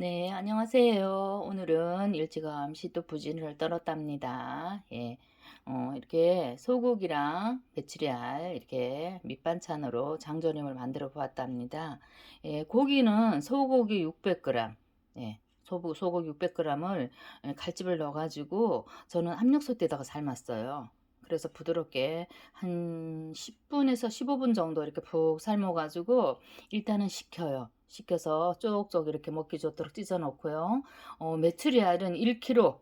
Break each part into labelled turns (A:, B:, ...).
A: 네, 안녕하세요. 오늘은 일찌감치 또 부진을 떨었답니다. 예. 어, 이렇게 소고기랑 메추리알 이렇게 밑반찬으로 장조림을 만들어 보았답니다. 예, 고기는 소고기 600g, 예, 소고, 소고기 600g을 칼집을 넣어가지고 저는 압력솥에다가 삶았어요. 그래서 부드럽게 한 10분에서 15분 정도 이렇게 푹 삶아가지고 일단은 식혀요. 식혀서 쪽쪽 이렇게 먹기 좋도록 찢어 놓고요. 어, 메추리알은 1kg,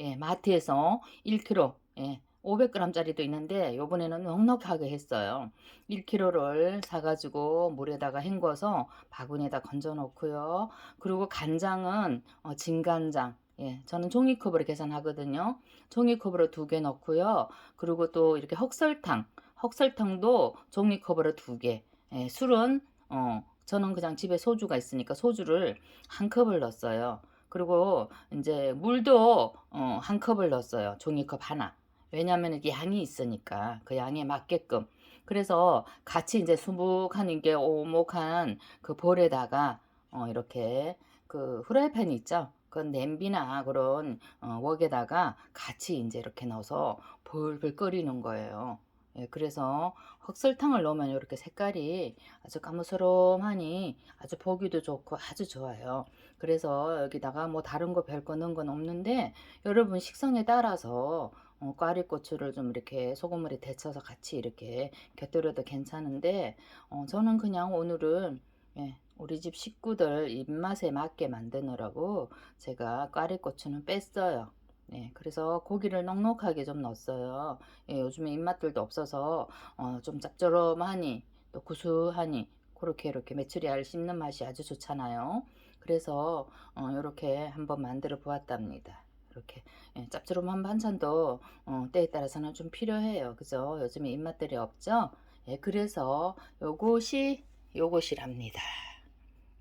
A: 예, 마트에서 1kg, 예, 500g짜리도 있는데 요번에는 넉넉하게 했어요. 1kg를 사가지고 물에다가 헹궈서 바구니에다 건져 놓고요. 그리고 간장은 어, 진간장, 예, 저는 종이컵으로 계산하거든요. 종이컵으로 두 개 넣고요. 그리고 또 이렇게 흑설탕, 흑설탕도 종이컵으로 두 개. 예, 술은 어, 저는 그냥 집에 소주가 있으니까 소주를 한 컵을 넣었어요. 그리고 이제 물도 어, 한 컵을 넣었어요. 종이컵 하나. 왜냐하면 이게 양이 있으니까 그 양에 맞게끔. 그래서 같이 이제 수북한 이게 오목한 그 볼에다가 어, 이렇게 그 후라이팬 있죠? 그 냄비나 그런 어, 웍에다가 같이 이제 이렇게 넣어서 불불 끓이는 거예요. 예, 그래서 흑설탕을 넣으면 이렇게 색깔이 아주 까무스름하니 아주 보기도 좋고 아주 좋아요. 그래서 여기다가 뭐 다른 거 별거 넣은 건 없는데 여러분 식성에 따라서 어, 꽈리고추를 좀 이렇게 소금물에 데쳐서 같이 이렇게 곁들여도 괜찮은데 어, 저는 그냥 오늘은 예, 우리 집 식구들 입맛에 맞게 만드느라고 제가 꽈리고추는 뺐어요. 네, 그래서 고기를 넉넉하게 좀 넣었어요. 예, 요즘에 입맛들도 없어서 어, 좀 짭조름하니 또 구수하니 그렇게 이렇게 메추리알 씹는 맛이 아주 좋잖아요. 그래서 어, 이렇게 한번 만들어 보았답니다. 이렇게 예, 짭조름한 반찬도 어, 때에 따라서는 좀 필요해요. 그죠? 요즘에 입맛들이 없죠? 예, 그래서 요것이 요것이랍니다.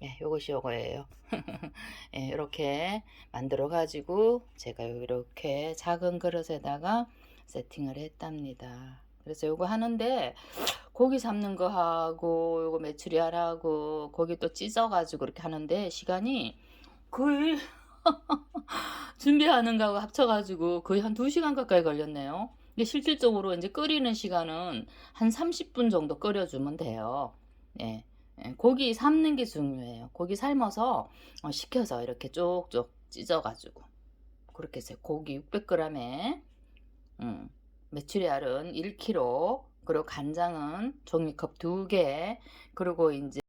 A: 예, 요것이 요거예요. 예, 이렇게 만들어 가지고 제가 이렇게 작은 그릇에다가 세팅을 했답니다. 그래서 요거 하는데 고기 삶는 거 하고 요거 메추리알 하고 고기 또 찢어 가지고 이렇게 하는데 시간이 거의 준비하는 거하고 합쳐 가지고 거의 한 2시간 가까이 걸렸네요. 근데 실질적으로 이제 끓이는 시간은 한 30분 정도 끓여 주면 돼요. 예. 예, 고기 삶는 게 중요해요. 고기 삶아서 어, 식혀서 이렇게 쪽쪽 찢어가지고 그렇게 해서 고기 600g에 음, 메추리알은 1kg 그리고 간장은 종이컵 2개 그리고 이제